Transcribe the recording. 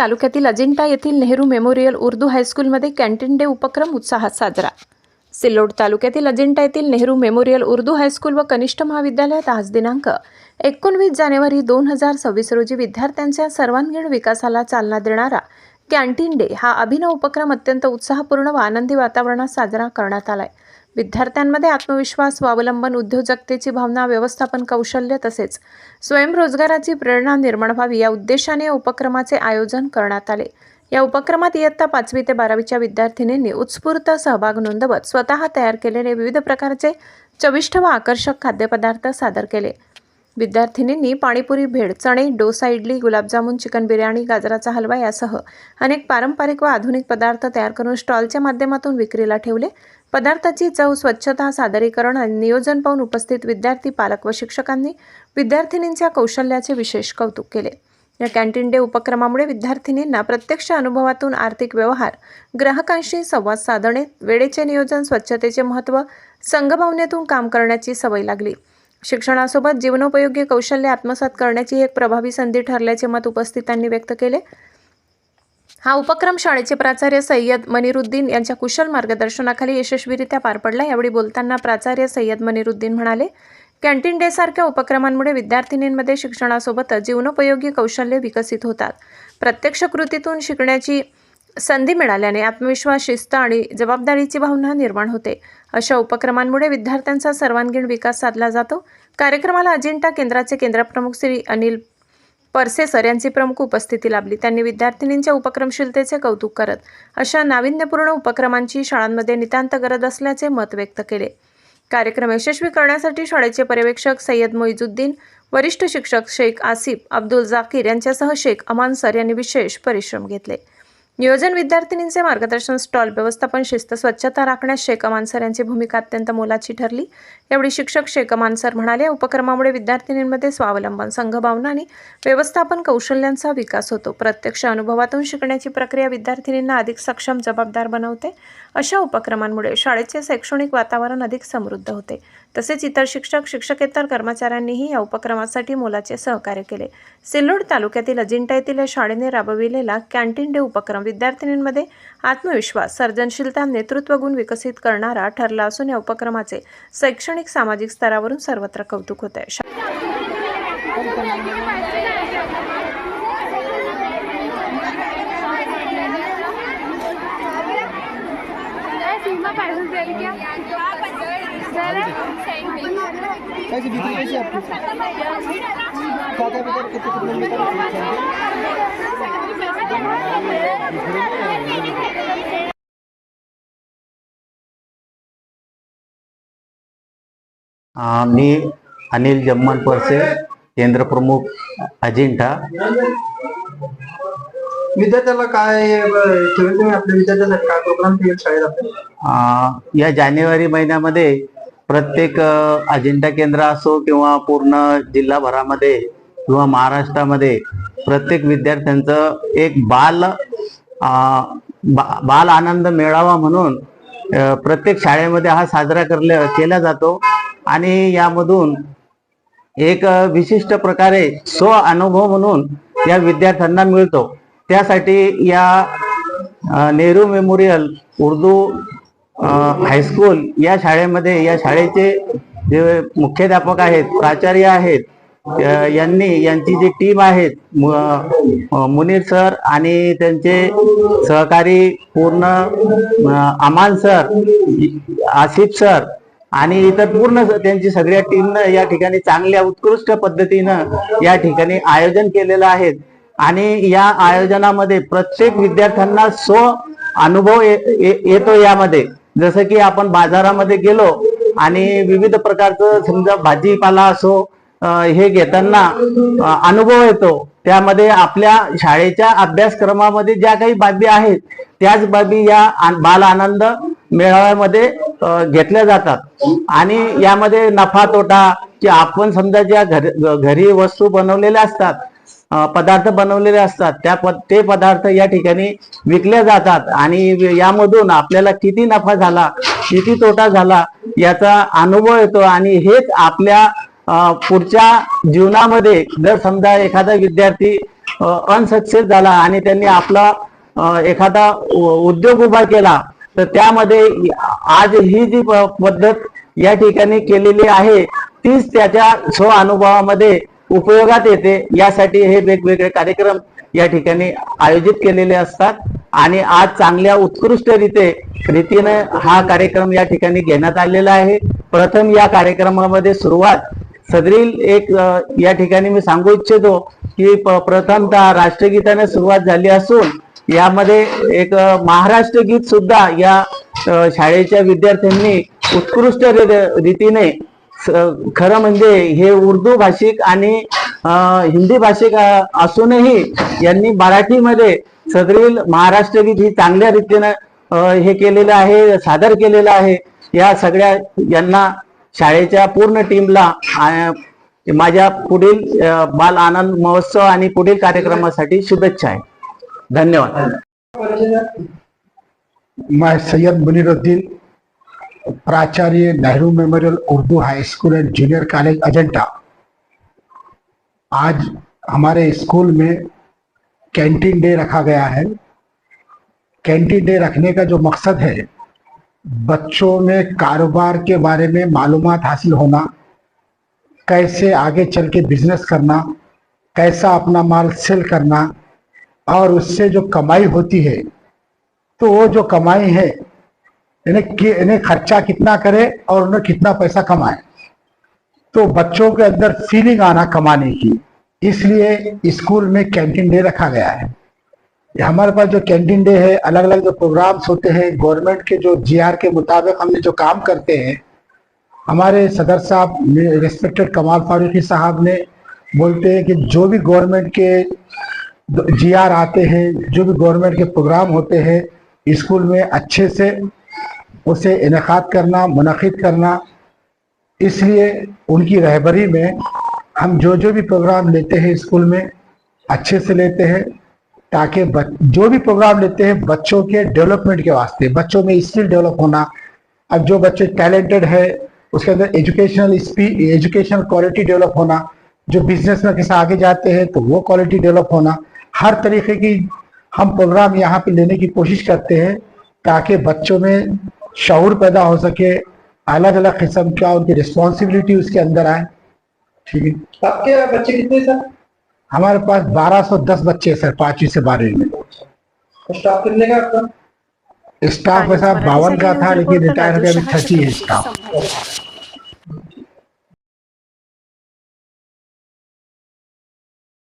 तालुक्यातील अजिंठा येथील नेहरू मेमोरियल उर्दू हायस्कूलमध्ये कॅन्टीन डे उपक्रम उत्साहात साजरा. सिल्लोड तालुक्यातील अजिंठा येथील नेहरू मेमोरियल उर्दू हायस्कूल व कनिष्ठ महाविद्यालयात आज दिनांक एकोणवीस जानेवारी दोन हजार सव्वीस रोजी विद्यार्थ्यांच्या सर्वांगीण विकासाला चालना देणारा कॅन्टीन डे हा अभिनव उपक्रम अत्यंत उत्साहपूर्ण व आनंदी वातावरणात साजरा करण्यात आलाय. विद्यार्थ्यांमध्ये आत्मविश्वास स्वावलंबन उद्योजकतेची भावना व्यवस्थापन कौशल्य तसेच स्वयंरोजगाराची प्रेरणा निर्माण व्हावी या उद्देशाने या उपक्रमाचे आयोजन करण्यात आले. या उपक्रमात इयत्ता पाचवी ते बारावीच्या विद्यार्थिनींनी उत्स्फूर्त सहभाग नोंदवत स्वतः तयार केलेले विविध प्रकारचे चविष्ट व आकर्षक खाद्यपदार्थ सादर केले. विद्यार्थिनींनी पाणीपुरी भेळ चणे डोसा इडली गुलाबजामुन चिकन बिर्याणी गाजराचा हलवा यासह अनेक पारंपरिक व आधुनिक पदार्थ तयार करून स्टॉलच्या माध्यमातून विक्रीला ठेवले. पदार्थाची चव स्वच्छता सादरीकरण आणि नियोजन पाहून उपस्थित विद्यार्थी पालक व शिक्षकांनी विद्यार्थिनींच्या कौशल्याचे विशेष कौतुक केले. या कॅन्टीन डे उपक्रमामुळे विद्यार्थिनींना प्रत्यक्ष अनुभवातून आर्थिक व्यवहार ग्राहकांशी संवाद साधणे वेळेचे नियोजन स्वच्छतेचे महत्त्व संघभावनेतून काम करण्याची सवय लागली. शिक्षणासोबत जीवनोपयोगी कौशल्य आत्मसात करण्याची एक प्रभावी संधी ठरल्याचे मत उपस्थितांनी व्यक्त केले. हा उपक्रम शाळेचे प्राचार्य सय्यद मनिरुद्दीन यांच्या कुशल मार्गदर्शनाखाली यशस्वीरित्या पार पडला. यावेळी बोलताना प्राचार्य सय्यद मनिरुद्दीन म्हणाले कॅन्टीन डे सारख्या उपक्रमांमुळे विद्यार्थिनींमध्ये शिक्षणासोबतच जीवनोपयोगी कौशल्य विकसित होतात. प्रत्यक्ष कृतीतून शिकण्याची संधी मिळाल्याने आत्मविश्वास शिस्त आणि जबाबदारीची भावना निर्माण होते. अशा उपक्रमांमुळे विद्यार्थ्यांचा सर्वांगीण विकास साधला जातो. कार्यक्रमाला अजिंठा केंद्राचे केंद्रप्रमुख श्री अनिल परसेसर यांची प्रमुख उपस्थिती लाभली. त्यांनी विद्यार्थिनींच्या उपक्रमशीलतेचे कौतुक करत अशा नाविन्यपूर्ण उपक्रमांची शाळांमध्ये नितांत गरज असल्याचे मत व्यक्त केले. कार्यक्रम यशस्वी करण्यासाठी शाळेचे पर्यवेक्षक सय्यद मोईजुद्दीन वरिष्ठ शिक्षक शेख आसिफ अब्दुल जाकीर यांच्यासह शेख अमान सर यांनी विशेष परिश्रम घेतले. नियोजन विद्यार्थिनींचे मार्गदर्शन स्टॉल व्यवस्थापन शिस्त स्वच्छता राखण्यास शेख अमान यांची भूमिका अत्यंत मोलाची ठरली. यावेळी शिक्षक शेख मानसर म्हणाले या उपक्रमामुळे विद्यार्थिनींमध्ये स्वावलंबन संघभावना आणि व्यवस्थापन कौशल्यांचा विकास होतो. प्रत्यक्ष अनुभवातून शिकण्याची प्रक्रिया विद्यार्थिनींना अधिक सक्षम जबाबदार बनवते. अशा उपक्रमांमुळे शाळेचे शैक्षणिक वातावरण अधिक समृद्ध होते. तसेच इतर शिक्षक शिक्षकेतर कर्मचाऱ्यांनीही या उपक्रमासाठी मोलाचे सहकार्य केले. सिल्लोड तालुक्यातील अजिंठा येथील या शाळेने राबविलेला कॅन्टीन डे उपक्रम विद्यार्थिनींमध्ये आत्मविश्वास सर्जनशीलता नेतृत्व गुण विकसित करणारा ठरला असून या उपक्रमाचे शैक्षणिक सामाजिक स्तरावरून सर्वत्र कौतुक होत आहे सीमा पार्सल जाएगी क्या जरा कैसी बिक्री कैसी आपकी क्या बिक्री कितने कितने में बिक्री मी अनिल जम्मान परसे केंद्र प्रमुख अजिंठा. विद्यार्थ्याला काय तुम्ही आपल्या विद्यार्थ्यासाठी काय प्रोग्राम ठेवेल शाळेत या जानेवारी महिन्यामध्ये प्रत्येक अजिंठा केंद्र असो किंवा पूर्ण जिल्हाभरामध्ये किंवा महाराष्ट्रामध्ये प्रत्येक विद्यार्थ्यांचं एक बाल आ, बा- बाल आनंद मिळावा म्हणून प्रत्येक शाळेमध्ये हा साजरा करले केला जातो. आणि यामधून एक विशिष्ट प्रकारे स्व अनुभव म्हणून या विद्यार्थ्यांना मिळतो. त्यासाठी या नेहरू मेमोरियल उर्दू हायस्कूल या शाळेमध्ये या शाळेचे जे मुख्याध्यापक आहेत प्राचार्य आहेत यांनी यांची जी टीम आहेत मुनीर सर आणि त्यांचे सहकारी पूर्ण अमान सर आसिफ सर आणि इतर पूर्ण त्यांची सगळ्या टीमनं या ठिकाणी चांगल्या उत्कृष्ट पद्धतीनं या ठिकाणी आयोजन केलेलं आहे आणि या आयोजनामध्ये प्रत्येक विद्यार्थ्यांना स्व अनुभव ये- येतो यामध्ये. जसं की आपण बाजारामध्ये गेलो आणि विविध प्रकारचं समजा भाजीपाला असो हे घेताना अनुभव येतो. त्यामध्ये आपल्या शाळेच्या अभ्यासक्रमामध्ये ज्या काही बाबी आहेत त्याच बाबी या बाल आनंद मेळाव्यामध्ये घेतल्या जातात. आणि यामध्ये नफा तोटा की आपण समजा ज्या घर- घरी वस्तू बनवलेल्या असतात पदार्थ बनवलेले असतात. त्या पद ते पदार्थ या ठिकाणी विकले जातात आणि यामधून आपल्याला किती नफा झाला किती तोटा झाला याचा अनुभव येतो आणि हेच आपल्या पुढच्या जीवनामध्ये जर समजा एखादा विद्यार्थी अनसक्सेस झाला आणि त्यांनी आपला एखादा उद्योग उभा केला तर त्यामध्ये आज ही जी प- पद्धत या ठिकाणी केलेली आहे तीच त्याच्या स्व अनुभवामध्ये उपयोगात येते. यासाठी हे वेगवेगळे कार्यक्रम या ठिकाणी आयोजित केलेले असतात. आणि आज चांगल्या उत्कृष्ट रीते रीतीने हा कार्यक्रम या ठिकाणी घेण्यात आलेला आहे. प्रथम या कार्यक्रमामध्ये सुरुवात सदरील एक या ठिकाणी मी सांगू इच्छितो की प- प्रथमतः राष्ट्रगीताने सुरुवात झाली असून यामध्ये एक महाराष्ट्र गीत सुद्धा या शाळेच्या विद्यार्थ्यांनी उत्कृष्ट री- रीतीने खरं म्हणजे हे उर्दू भाषिक आणि हिंदी भाषिक असूनही यांनी मराठीमध्ये सदरील महाराष्ट्र गीत ही चांगल्या रीतीनं हे केलेलं आहे सादर केलेलं आहे. या सगळ्या यांना शाळेच्या पूर्ण टीमला माझ्या पुढील बाल आनंद महोत्सव आणि पुढील कार्यक्रमासाठी शुभेच्छा आहे. धन्यवाद. मैं सय्यद मुनिरुद्दीन प्राचार्य Nehru memorial Urdu high school and junior college Ajanta आज हमारे स्कूल में कैंटीन डे रखा गया है। कैंटीन डे रखने का जो मकसद है, बच्चों में कारोबार के बारे में मालूम हासिल होना, कैसे आगे चल के बिज़नेस करना, कैसा अपना माल सेल करना, और उससे जो कमाई होती है तो वो जो कमाई है इन्हें खर्चा कितना करे और उन्हें कितना पैसा कमाए। तो बच्चों के अंदर फीलिंग आना कमाने की। इसलिए स्कूल में कैंटीन डे रखा गया है। हमारे पास जो कैंटीन डे है अलग अलग जो प्रोग्राम्स होते हैं गवर्नमेंट के जो जीआर के मुताबिक हमने जो काम करते हैं, हमारे सदर साहब रिस्पेक्टेड कमाल फारूकी साहब ने बोलते हैं कि जो भी गवर्नमेंट के जी आर आते हैं, जो भी गवर्नमेंट के प्रोग्राम होते हैं स्कूल में अच्छे से उसे इनका करना मुनद करना। इसलिए उनकी रहबरी में हम जो जो भी प्रोग्राम लेते हैं स्कूल में, अच्छे से लेते हैं, ताकि जो भी प्रोग्राम लेते हैं, बच्चों के डेवलपमेंट के वास्ते, बच्चों में स्किल डेवलप होना। अब जो बच्चे टैलेंटेड है, उसके अंदर एजुकेशनल स्पी, एजुकेशनल क्वालिटी डेवलप होना। जो बिज़नेस में कैसे आगे जाते हैं तो वो क्वालिटी डेवलप होना। हर तरीके की हम प्रोग्राम यहाँ पे लेने की कोशिश करते हैं, ताकि बच्चों में शऊर पैदा हो सके अलग अलग किस्म का उनकी रिस्पॉन्सिबिलिटी उसके अंदर आए। ठीक है? आपके बच्चे कितने सर? हमारे पास 1210 बच्चे हैं सर पांचवी से बारहवीं में। स्टाफ कितने का आपका? स्टाफ वैसा बावन का था लेकिन रिटायर हो गया अभी थर्टी है स्टाफ.